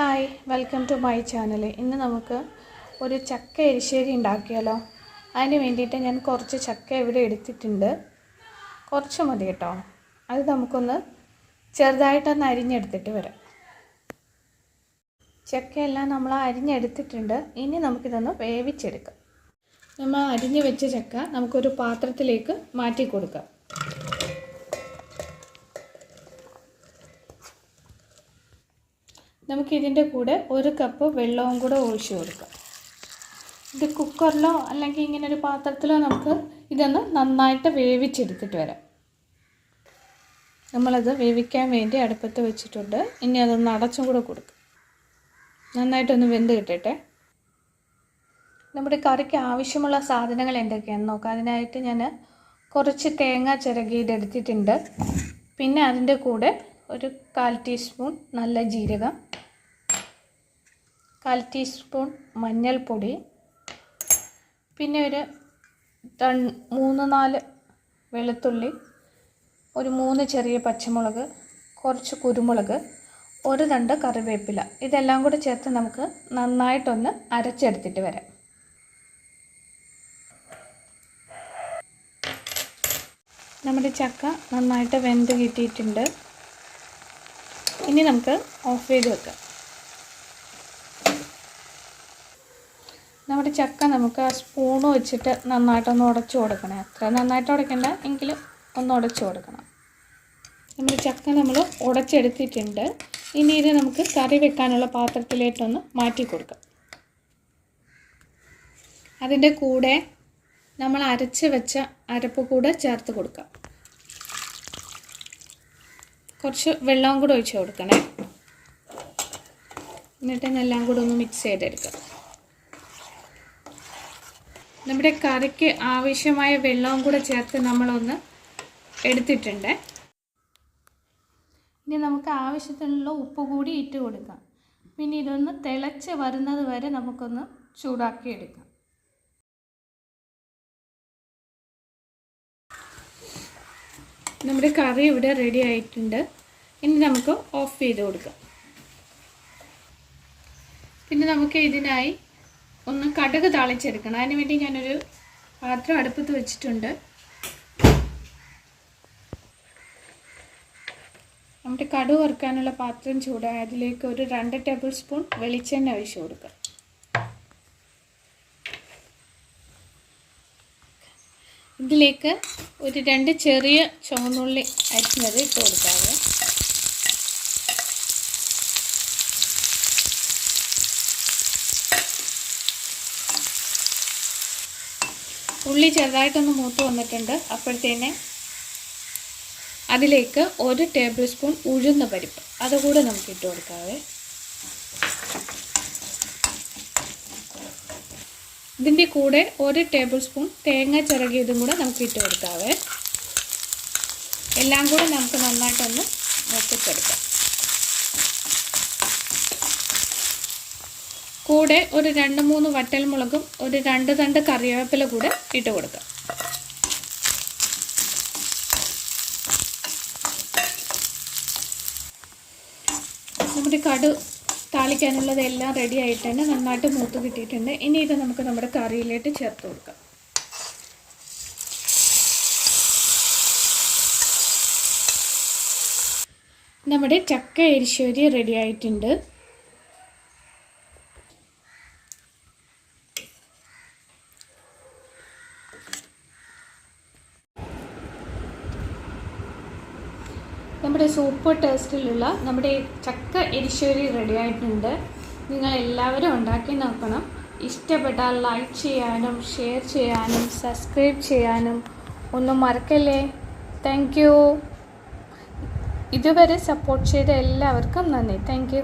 Hi welcome to my channel ഇന്ന് നമുക്ക് ഒരു ചക്ക എരിശ്ശേരി ഉണ്ടാക്കിയാലോ? അതിന് വേണ്ടിയിട്ട് ഞാൻ കുറച്ച് ചക്ക ഇവിടെ എടുത്തിട്ടുണ്ട്. കുറച്ച് മതി കേട്ടോ. അത് നമുക്കൊന്ന് ചെറുതായിട്ടൊന്ന് അരിഞ്ഞെടുത്തിട്ട് വരാം. ചക്കയെല്ലാം നമ്മൾ അരിഞ്ഞെടുത്തിട്ടുണ്ട്. ഇനി നമുക്കിതൊന്ന് വേവിച്ചെടുക്കാം. നമ്മൾ അരിഞ്ഞ് വെച്ച ചക്ക നമുക്കൊരു പാത്രത്തിലേക്ക് മാറ്റി കൊടുക്കാം. നമുക്കിതിന്റെ കൂടെ ഒരു കപ്പ് വെള്ളവും കൂടെ ഒഴിച്ചു കൊടുക്കാം. ഇത് കുക്കറിലോ അല്ലെങ്കിൽ ഇങ്ങനെ ഒരു പാത്രത്തിലോ നമുക്ക് ഇതൊന്ന് നന്നായിട്ട് വേവിച്ചെടുത്തിട്ട് വരാം. നമ്മളത് വേവിക്കാൻ വേണ്ടി അടുപ്പത്ത് വെച്ചിട്ടുണ്ട്. ഇനി അതൊന്ന് അടച്ചും കൂടെ കൊടുക്കും. നന്നായിട്ടൊന്ന് വെന്ത് കിട്ടട്ടെ. നമ്മുടെ കറിക്ക് ആവശ്യമുള്ള സാധനങ്ങൾ എന്തൊക്കെയാണെന്ന് നോക്കാം. അതിനായിട്ട് ഞാൻ കുറച്ച് തേങ്ങ ചിരകിയിടെടുത്തിട്ടുണ്ട് പിന്നെ അതിന്റെ കൂടെ ഒരു കാൽ ടീസ്പൂൺ നല്ല ജീരകം കാൽ ടീസ്പൂൺ മഞ്ഞൾപ്പൊടി. പിന്നെ ഒരു രണ്ട് മൂന്ന് നാല് വെളുത്തുള്ളി ഒരു മൂന്ന് ചെറിയ പച്ചമുളക് കുറച്ച് കുരുമുളക് ഒരു തണ്ട് കറിവേപ്പില. ഇതെല്ലാം കൂടെ ചേർത്ത് നമുക്ക് നന്നായിട്ടൊന്ന് അരച്ചെടുത്തിട്ട് വരാം. നമ്മുടെ ചക്ക നന്നായിട്ട് വെന്ത് കിട്ടിയിട്ടുണ്ട്. ഇനി നമുക്ക് ഓഫ് ചെയ്ത് വെക്കാം. നമ്മുടെ ചക്ക നമുക്ക് ആ സ്പൂൺ വെച്ചിട്ട് നന്നായിട്ടൊന്ന് ഉടച്ചു കൊടുക്കണം. അത്ര നന്നായിട്ട് ഉടയ്ക്കണ്ട എങ്കിലും ഒന്ന് ഉടച്ചു കൊടുക്കണം. നമ്മുടെ ചക്ക നമ്മൾ ഉടച്ചെടുത്തിട്ടുണ്ട്. ഇനി ഇത് നമുക്ക് കറി വെക്കാനുള്ള പാത്രത്തിലേക്കൊന്ന് മാറ്റി കൊടുക്കാം. അതിന്റെ കൂടെ നമ്മൾ അരച്ച് വെച്ച അരപ്പ് കൂടെ ചേർത്ത് കൊടുക്കാം. കുറച്ച് വെള്ളവും കൂടെ ഒഴിച്ച് കൊടുക്കണേ. എന്നിട്ട് എല്ലാം കൂടെ ഒന്ന് മിക്സ് ചെയ്തെടുക്കാം. നമ്മുടെ കറിക്ക് ആവശ്യമായ വെള്ളവും കൂടെ ചേർത്ത് നമ്മളൊന്ന് എടുത്തിട്ടുണ്ട്. ഇനി നമുക്ക് ആവശ്യത്തിനുള്ള ഉപ്പ് കൂടി ഇട്ട് കൊടുക്കാം. പിന്നെ ഇതൊന്ന് തിളച്ച് വരുന്നത് വരെ നമുക്കൊന്ന് ചൂടാക്കി എടുക്കാം. നമ്മുടെ കറി ഇവിടെ റെഡി ആയിട്ടുണ്ട്. ഇനി നമുക്ക് ഓഫ് ചെയ്ത് കൊടുക്കാം. പിന്നെ നമുക്ക് ഇതിനായി ഒന്ന് കടുക് താളിച്ചെടുക്കണം. അതിന് വേണ്ടി ഞാനൊരു പാത്രം അടുപ്പത്ത് വെച്ചിട്ടുണ്ട്. നമ്മുടെ കടു വറുക്കാനുള്ള പാത്രം ചൂടായ അതിലേക്ക് ഒരു രണ്ട് ടേബിൾ സ്പൂൺ വെളിച്ചെണ്ണ ഒഴിച്ചു കൊടുക്കാം. ഇതിലേക്ക് ഒരു രണ്ട് ചെറിയ ചുവന്നുള്ളി അരിഞ്ഞത് ഇട്ട് കൊടുക്കാതെ ഉള്ളി ചെറുതായിട്ടൊന്ന് മൂത്ത് വന്നിട്ടുണ്ട്. അപ്പോഴത്തേനെ അതിലേക്ക് ഒരു ടേബിൾ സ്പൂൺ ഉഴുന്ന പരിപ്പ്. അതുകൂടെ നമുക്ക് ഇട്ട് കൊടുക്കാവേ. ഇതിന്റെ കൂടെ ഒരു ടേബിൾ സ്പൂൺ തേങ്ങ ചിറകിയതും കൂടെ നമുക്ക് ഇട്ട് കൊടുക്കാവേ. എല്ലാം കൂടെ നമുക്ക് നന്നായിട്ടൊന്ന് മൂപ്പിച്ചെടുക്കാം. കൂടെ ഒരു രണ്ട് മൂന്ന് വറ്റൽമുളകും ഒരു രണ്ട് തണ്ട് കറിവേപ്പില കൂടെ ഇട്ട് കൊടുക്കാം. നമ്മുടെ കടു താളിക്കാനുള്ളത് എല്ലാം റെഡി ആയിട്ടുണ്ട് നന്നായിട്ട് മൂത്ത് കിട്ടിയിട്ടുണ്ട്. ഇനി ഇത് നമുക്ക് നമ്മുടെ കറിയിലേക്ക് ചേർത്ത് കൊടുക്കാം. നമ്മുടെ ചക്ക എരിശ്ശേരി റെഡി ആയിട്ടുണ്ട്. നമ്മുടെ സൂപ്പർ ടേസ്റ്റിലുള്ള നമ്മുടെ ചക്ക എരിശ്ശേരി റെഡി ആയിട്ടുണ്ട്. നിങ്ങൾ എല്ലാവരും ഉണ്ടാക്കി നോക്കണം. ഇഷ്ടപ്പെട്ടാൽ ലൈക്ക് ചെയ്യാനും ഷെയർ ചെയ്യാനും സബ്സ്ക്രൈബ് ചെയ്യാനും ഒന്നും മറക്കല്ലേ? താങ്ക് യു ഇതുവരെ സപ്പോർട്ട് ചെയ്ത എല്ലാവർക്കും നന്ദി. Thank you